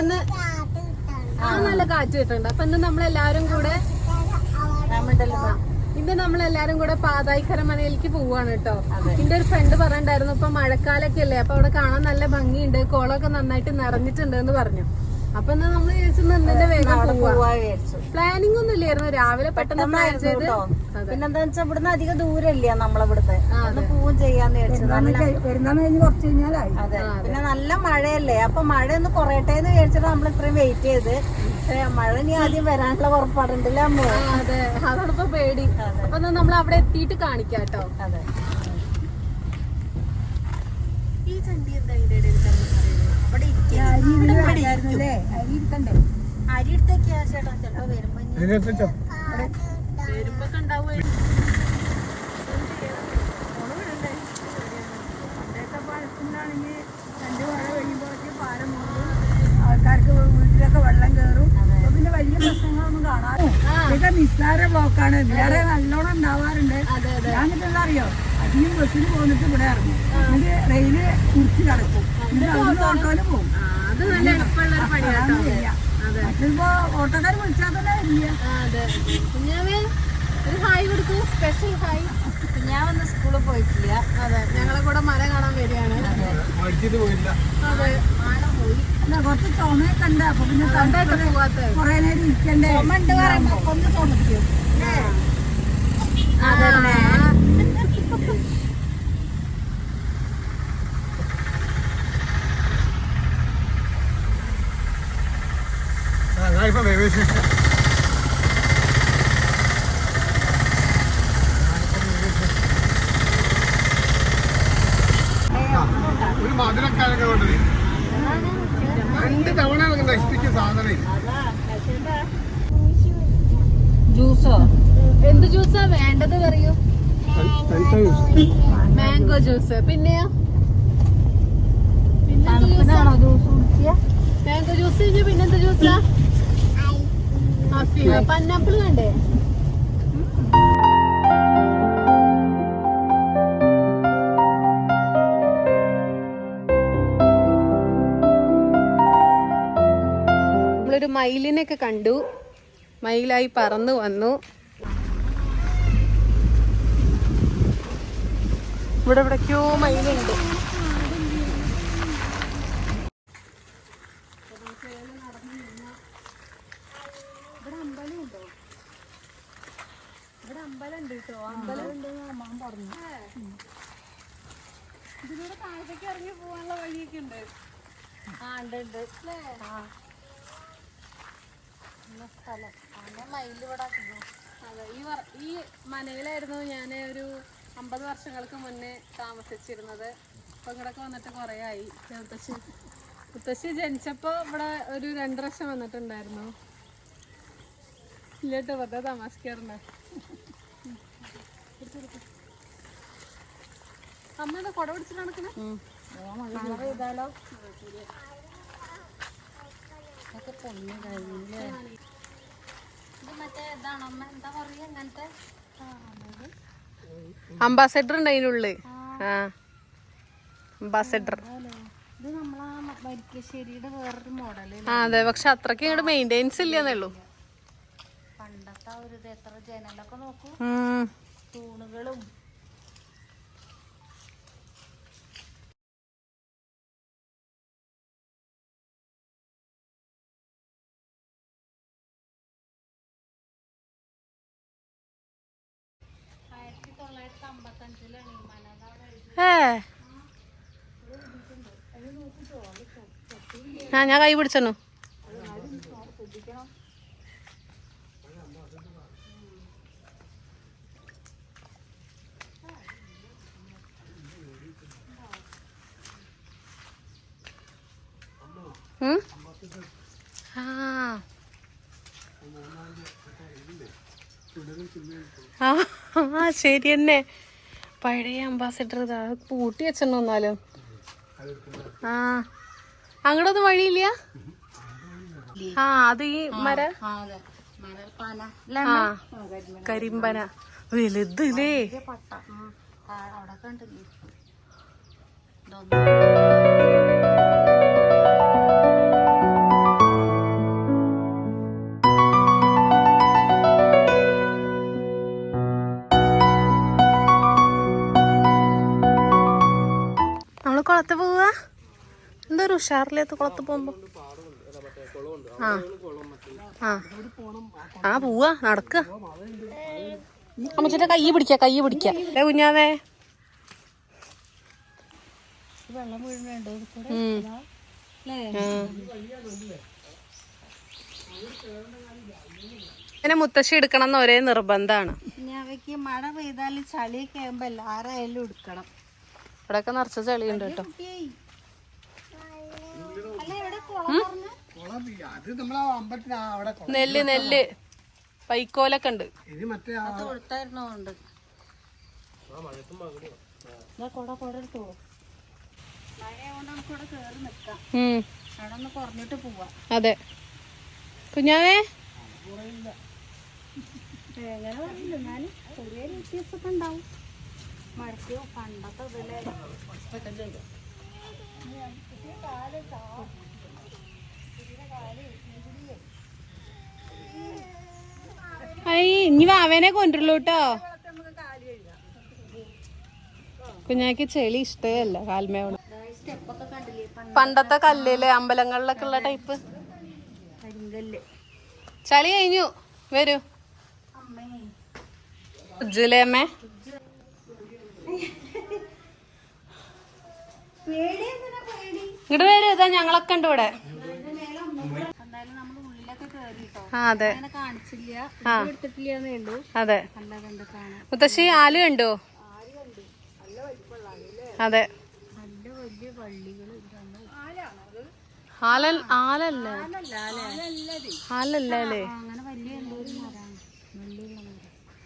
ഇന്ന് ആ നല്ല കാറ്റ് കിട്ടുന്നുണ്ട് അപ്പൊ ഇന്ന് നമ്മളെല്ലാരും കൂടെ ഇന്ന് നമ്മളെല്ലാരും കൂടെ പാതായിക്കര മനയിലേക്ക് പോവാണ് കേട്ടോ. എന്റെ ഒരു ഫ്രണ്ട് പറഞ്ഞിട്ടുണ്ടായിരുന്നു ഇപ്പൊ മഴക്കാലൊക്കെ അല്ലേ അപ്പൊ അവിടെ കാണാൻ നല്ല ഭംഗിയുണ്ട് കുളമൊക്കെ നന്നായിട്ട് നിറഞ്ഞിട്ടുണ്ട് എന്ന് പറഞ്ഞു. അപ്പൊ ഇന്ന് നമ്മൾ വിചാരിച്ചു നിന്നെ വേഗം പ്ലാനിങ് ഒന്നും ഇല്ലായിരുന്നു രാവിലെ പെട്ടെന്ന് പ്ലാൻ ചെയ്ത് പിന്നെന്താ വെച്ചാ ഇവിടുന്ന് അധികം ദൂരമില്ല നമ്മളിവിടുത്തെ. പോവും ചെയ്യാന്ന് അതെ. പിന്നെ നല്ല മഴയല്ലേ. അപ്പൊ മഴ ഒന്ന് കുറയട്ടെ എന്ന് വിചാരിച്ചിട്ട് നമ്മൾ ഇത്രയും വെയിറ്റ് ചെയ്ത്. മഴ ഇനി ആദ്യം വരാനുള്ള ഉറപ്പാടുണ്ടല്ലേ അമ്മ? അതെ. അതോടൊപ്പം പേടി. അപ്പൊ നമ്മൾ അവിടെ എത്തിയിട്ട് കാണിക്കാം കേട്ടോ. അതെ. ഈ ചണ്ടി എന്താ ഇതിന്റെ ഇടയിൽ അരി ഉണ്ടായിരുന്നല്ലേ അരി ഇരിക്കണ്ടേ അരി എടുത്തേക്കാ ചേട്ടാ ചിലപ്പോ വരുമ്പോ വരുമ്പോ പിന്നെ വലിയ പ്രശ്നങ്ങളൊന്നും കാണാറില്ല. ഇതൊക്കെ നിസ്സാര ബ്ലോക്കാണ്. വേറെ നല്ലോണം ഉണ്ടാവാറുണ്ട്. ഞാൻ എന്നിട്ടെന്താ അറിയോ? അധികം ബസ്സിന് പോന്നിട്ട് ഇവിടെ ഇറങ്ങും. എന്നിട്ട് റെയിൽ കുറിച്ച് കിടക്കും എന്നിട്ട് അവിടുന്ന് ഓട്ടോയിൽ പോകും. അത് നല്ല എളുപ്പമുള്ള ഒരു പണിയാട്ടോ മറ്റിപ്പോ ഓട്ടോക്കാർ വിളിച്ചാൽ തന്നെ വരില്ല അതെ. കുഞ്ഞാവേ ഒരു ഹായ് കൊടുക്കൂ. Special hi. ഞാൻ വന്ന് സ്കൂളിൽ പോയിട്ടില്ല. അതെ ഞങ്ങളെ കൂടെ മല കാണാൻ വരികയാണ്. അതെ. അല്ല കുറച്ച് ചുമയൊക്കെ ഉണ്ട് അപ്പൊ പിന്നെ കുറെ നേരം ഇരിക്കണ്ടേ? ഉണ്ട് പറയുമ്പോ ഒന്ന് തോന്നിക്കും ആ, ഞാൻ ഇപ്പൊ റെയിൽവേ സ്റ്റേഷൻ ഒരു മധുരക്കാരൊക്കെ കൊണ്ടത് രണ്ട് തവണ നശിപ്പിച്ച സാധനം ജ്യൂസോ? എന്ത് ജ്യൂസാ? വേണ്ടത് പറയൂ. Mango juice. പിന്നെയോ? പിന്നെ ജ്യൂസ്. മാംഗോ ജ്യൂസ് കഴിഞ്ഞ് പിന്നെന്ത് ജ്യൂസാ? പൈനാപ്പിൾ കണ്ടേ നമ്മളൊരു മയിലിനെയൊക്കെ കണ്ടു. മയിലായി പറന്നു വന്നു. ഇവിടെ ഇവിടേക്കോ മയിലുണ്ട് ഇവിടെ അമ്പലം ഉണ്ട് കേട്ടോ അമ്പലം ഉണ്ടെന്ന് അമ്മാൻ പറഞ്ഞു ഇതിലൂടെ താഴത്തേക്ക് ഇറങ്ങി പോകാനുള്ള വഴിയൊക്കെ ഉണ്ട്. ആ ഉണ്ട് ഉണ്ട്. ഇന്ന സ്ഥലം. അങ്ങനെ മയിൽ ഇവിടെ അതെ ഈ വർ ഈ മനയിലായിരുന്നു ഞാൻ ഒരു അമ്പത് വർഷങ്ങൾക്ക് മുന്നേ താമസിച്ചിരുന്നത്. അപ്പൊ ഇങ്ങടൊക്കെ വന്നിട്ട് കുറേ ആയി. മുത്തശ്ശി മുത്തശ്ശി ജനിച്ചപ്പോ ഇവിടെ ഒരു രണ്ട് വർഷം വന്നിട്ടുണ്ടായിരുന്നു. ഇല്ലട്ടോ വെറുതെ താമസിക്കാറുണ്ട് അമ്മ എന്താ കുട പിടിച്ചിട്ട് നടക്കണേ മഴ പെയ്താലോ ഇതൊക്കെ പൊങ്ങി കഴിഞ്ഞില്ലേ? ഇത് മറ്റേ ഇതാണോ? അമ്മ എന്താ അംബാസഡർ ഉണ്ട് അതിനുള്ളിൽ ആ. അംബാസഡർ. ഇത് നമ്മളാ വരിക്കശ്ശേരിയുടെ വേറൊരു മോഡൽ. ആ അതെ. പക്ഷെ അത്രയ്ക്ക് ഇങ്ങോട്ട് മെയിന്റെനൻസ് ഇല്ലെന്നേ ഉള്ളൂ. പണ്ടത്തെ ആ ഒരു ഇത് എത്ര ജനലൊക്കെ നോക്കൂ. തൂണുകളും ആ ഞാൻ കൈ പിടിച്ചു? ആ. ശരി തന്നെ. പഴയ അംബാസിഡർ ഇതാ പൂട്ടി വെച്ചെണ്ണു എന്നാലും. ആ. അങ്ങോട്ടൊന്നും വഴിയില്ല? ആ അത് ഈ മര? ആ കരിമ്പന. വലുതല്ലേ പട്ട. ഉം. ആ, അവിടെ കണ്ടില്ലേ ഒരു ഉഷാറില്ലാത്ത കുളത്ത് പോകുമ്പോ. ആ. ആ. ആ പോവാ നടക്ക. അമ്മച്ചിന്റെ കൈ പിടിക്ക കൈ പിടിക്ക. ഏ കുഞ്ഞാവേ. വെള്ളം വീഴുന്നുണ്ട്. പിന്നെ മുത്തശ്ശി എടുക്കണം എന്ന് ഒരേ നിർബന്ധാണ്. അവയ്ക്ക് മഴ പെയ്താൽ ചളിയൊക്കെ ആകുമ്പോ എല്ലാരായാലും എടുക്കണം. ഇവിടെയൊക്കെ നിറച്ച ചെളിയുണ്ട് കേട്ടോ കുട്ടിയേയ്. അല്ല ഇവിടെ കുളം പറഞ്ഞ കുളം ഈ- അത് നമ്മളെ അമ്പലത്തിന് ആ അവിടെ. നെല്ല് നെല്ല്. വൈക്കോലൊക്കെ ഉണ്ട്. ഇത് മറ്റേ ആ മഴയായോണ്ട് നമുക്ക് ഇവിടെ കേറി നിക്കാം ഉം. അവിടെ ഒന്ന് കുറഞ്ഞിട്ട് പോവാം. അതെ. കുഞ്ഞാവേ? എങ്ങനെ പറഞ്ഞില്ല എന്നാലും ചെറിയൊരു വ്യത്യാസമൊക്കെ ഉണ്ടാവും. മഴയ്ക്ക് പണ്ടത്തെ ഇതിലെ ഇനി വാവനെ കൊണ്ടുള്ളൂ കേട്ടോ. കുഞ്ഞാക്ക് ചെളി ഇഷ്ടമല്ല കാൽമേവണ കാൽമയോട് പണ്ടത്തെ കല്ലിൽ അമ്പലങ്ങളിലൊക്കെ ഉള്ള ടൈപ്പ് ചളി കഴിഞ്ഞു വരൂ. ജുലേമ്മേ ഇങ്ങോട്ട് വരൂ ഇതാ ഞങ്ങളൊക്കെ ഉണ്ട് ഇവിടെ എന്തായാലും നമ്മൾ ഉള്ളിലൊക്കെ കേറി കേട്ടോ ആ അതെ. മുത്തശ്ശി ആൽ കണ്ടോ? അതെ. ആലല്ലേ?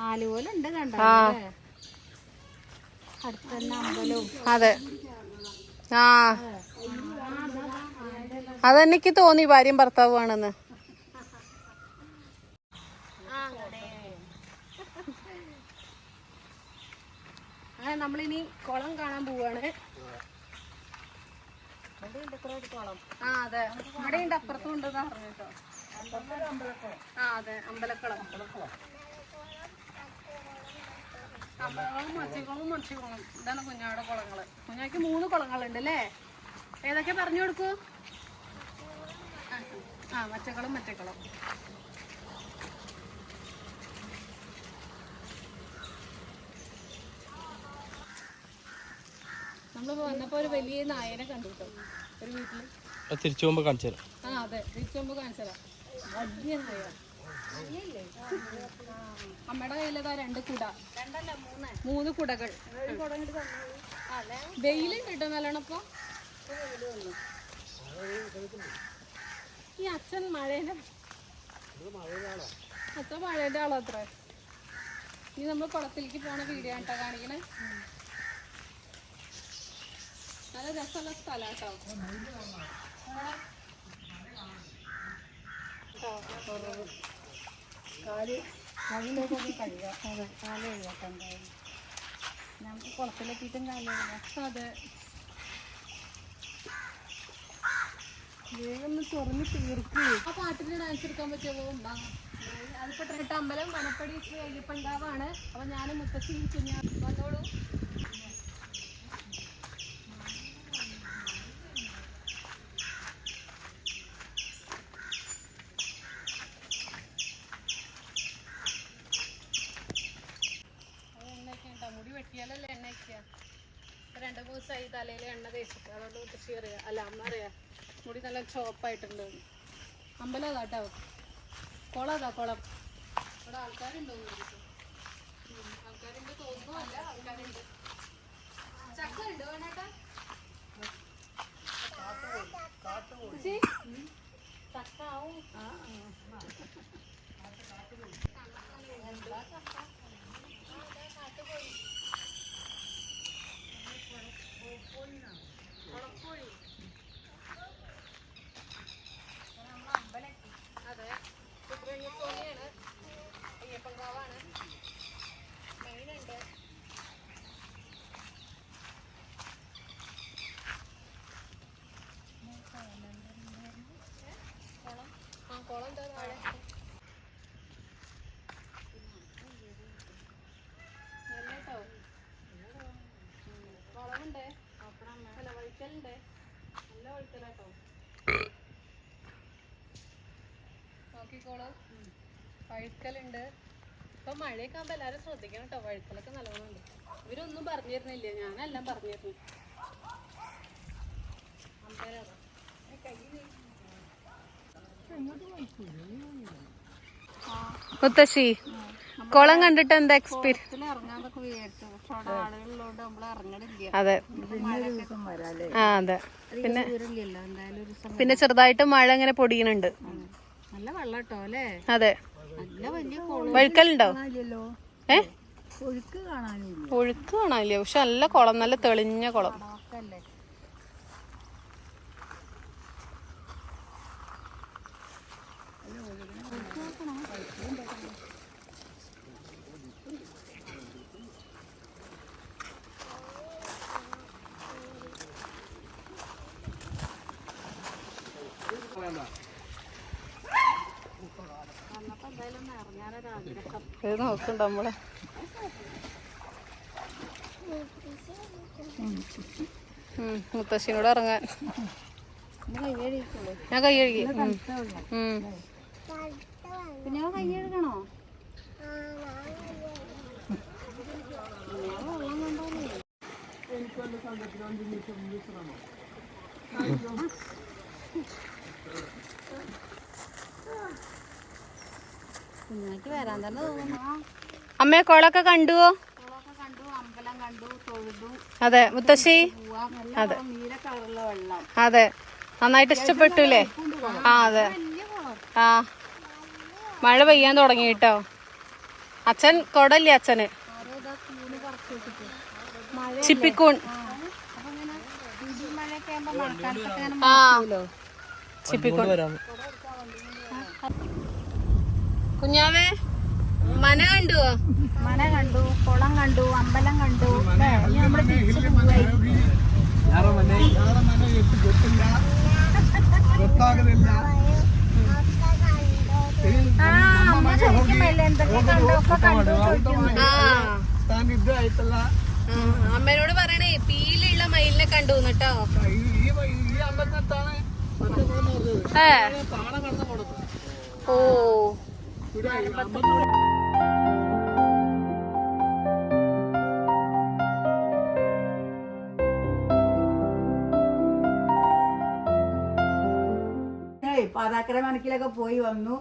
ആൽ പോലെ ഉണ്ട് കണ്ടോ? അതെ. ആ. അതെനിക്ക് തോന്നി ഭാര്യയും ഭർത്താവുമാണെന്ന്. നമ്മളിനി കുളം കാണാൻ പോവാണ്. ആ അതെ. ഇവിടെ ഉണ്ട് അപ്പുറത്തും ഉണ്ട് പറഞ്ഞു കേട്ടോ ആ അതെ അമ്പലക്കുളം. അമ്പലങ്ങളും മത്സ്യക്കുളവും മത്സ്യക്കുളം ഇതാണ് കുഞ്ഞാടെ കുളങ്ങൾ. കുഞ്ഞാക്ക് മൂന്ന് കുളങ്ങളുണ്ട് അല്ലേ? ഏതൊക്കെ പറഞ്ഞു കൊടുക്കൂ? ആ, മച്ചക്കളും മറ്റക്കുളം. വന്നപ്പോ ഒരു വലിയ നായനെ കണ്ടു കേട്ടോ ഒരു വീട്ടിൽ. തിരിച്ചു പോകുമ്പോ കാണിച്ചു തരാം. ആ അതെ. വലിയ നായ അമ്മയുടെ കയ്യിലതാ രണ്ട് കുട. മൂന്ന് കുടകൾ. വെയിലും കിട്ടും നല്ലോണപ്പോ ഈ അച്ഛൻ മഴേന്റെ അച്ഛൻ മഴേന്റെ ആളോ അത്ര. ഇനി നമ്മൾ കുളത്തിലേക്ക് പോണ വീഡിയോ കേട്ടോ കാണിക്കണേ. നല്ല രസമുള്ള സ്ഥലം കേട്ടോ കാൽ കാലിലേക്കൊക്കെ കഴുകാം. അതെ കാൽ കഴുകാത്ത എന്തായാലും. നമുക്ക് കുളത്തിലെത്തിയിട്ടും കാൽ കഴുകാം അതെ വേഗം ചൊറിഞ്ഞ് തീർക്കൂ. ആ പാട്ടിന് ഡാൻസ് എടുക്കാൻ പറ്റുമോ അതിപ്പോ അമ്പലം വനപ്പടി ശ്രീ അയ്യപ്പൻകാവാണ് അപ്പൊ ഞാൻ മുത്തശ്ശി കുഞ്ഞാ വന്നോളൂ അത് എണ്ണയൊക്കെ ഉണ്ടോ? മുടി വെട്ടിയാലല്ലേ എണ്ണ വയ്ക്കുക രണ്ട് മൂന്ന് ദിവസമായി തലയിൽ എണ്ണ തേച്ചിട്ട്. അതുകൊണ്ട് മുത്തശ്ശി അറിയാം. അല്ല അമ്മ അറിയാം. മുടി നല്ല ചോപ്പായിട്ടുണ്ട് അമ്പലം അതാ കേട്ടോ കുളം അതാ കുളം. ഇവിടെ ആൾക്കാരുണ്ടോ ആൾക്കാരുണ്ട് തോന്നുന്നു അല്ല ആൾക്കാരുണ്ട്. ചക്ക ഉണ്ട് വേണേട്ടാ? ചക്ക ആവും അതെ സുബ്രഹ്മണ്യസ്വാമിയാണ് അയ്യപ്പൻകാവാണ് മെയിനുണ്ട് കുളം ആ കുളം എന്താ താഴെ നല്ല കേട്ടോ വളവുണ്ട് അല്ല വഴിക്കലുണ്ട് നോക്കിക്കോളൂ. വഴുക്കലുണ്ട്. ഇപ്പൊ മഴയൊക്കെ ആകുമ്പോ എല്ലാരും ശ്രദ്ധിക്കണം കേട്ടോ വഴുക്കലൊക്കെ നല്ലോണം ഉണ്ട് ഇവരൊന്നും പറഞ്ഞു തരുന്നില്ല ഞാനെല്ലാം പറഞ്ഞു തരുന്നു മുത്തശ്ശി കുളം കണ്ടിട്ട് എന്താ എക്സ്പീരിയൻസ് അതെ. ആ അതെ. പിന്നെ പിന്നെ ചെറുതായിട്ട് മഴ ഇങ്ങനെ പൊടിയുന്നുണ്ട് നല്ല വെള്ളം കേട്ടോ അല്ലേ? അതെ. നല്ല വലിയ വഴുക്കലുണ്ടോ? ഏ? ഒഴുക്ക് കാണാനില്ല. ഒഴുക്ക് കാണാനില്ല പക്ഷെ നല്ല കുളം നല്ല തെളിഞ്ഞ കുളം. ഇത് നോക്കണ്ട നമ്മളെ ഉം, മുത്തശ്ശിനോട് ഇറങ്ങാൻ ഞാൻ കൈ കഴുകി ഉം. ഉം. പിന്നെ കൈ കഴുകണോ കുഞ്ഞാക്ക് വരാൻ തന്നെ തോന്നുന്നു. അമ്മയെ കുളമൊക്കെ കണ്ടുവോ? കുളമൊക്കെ അമ്പലം കണ്ടു തൊഴുതു. അതെ മുത്തശ്ശി? അതെ. അതെ. നന്നായിട്ട് ഇഷ്ടപ്പെട്ടുല്ലേ? ആ അതെ. ആ. മഴ പെയ്യാൻ തുടങ്ങി കേട്ടോ. അച്ഛൻ കൊടല്ലേ അച്ഛന്? ചിപ്പിക്കൂൺ. ആ. ചിപ്പിക്കൂൺ. കുഞ്ഞാവേ മന കണ്ടു? മന കണ്ടു കുളം കണ്ടു അമ്പലം കണ്ടു. അമ്മനോട് ആ അമ്മേനോട് പറയണേ പീലുള്ള മയിലിനെ കണ്ടു കേട്ടോ. ഓ. പാതാക്കര മനക്കിലൊക്കെ പോയി വന്നു.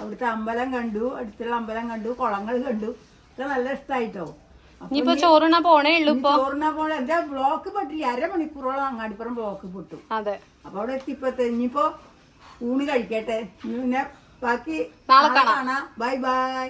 അവിടുത്തെ അമ്പലം കണ്ടു അടുത്തുള്ള അമ്പലം കണ്ടു കുളങ്ങൾ കണ്ടു. ഒക്കെ നല്ല ഇഷ്ടമായിട്ടോ ഇനിയിപ്പോ ചോറുണ പോണേ ഉള്ളൂ ഇനി ചോറിനാ പോലെ എന്താ ബ്ലോക്ക് പെട്ടില്ല? അരമണിക്കൂറോളം അങ്ങാടിപ്പുറം ബ്ലോക്ക് പെട്ടു. അതെ. അപ്പൊ അവിടെ എത്തിപ്പോ ഇനിയിപ്പോ ഊണ് കഴിക്കട്ടെ. ഇനി പിന്നെ ബാക്കി നാളെ കാണാം. Bye bye.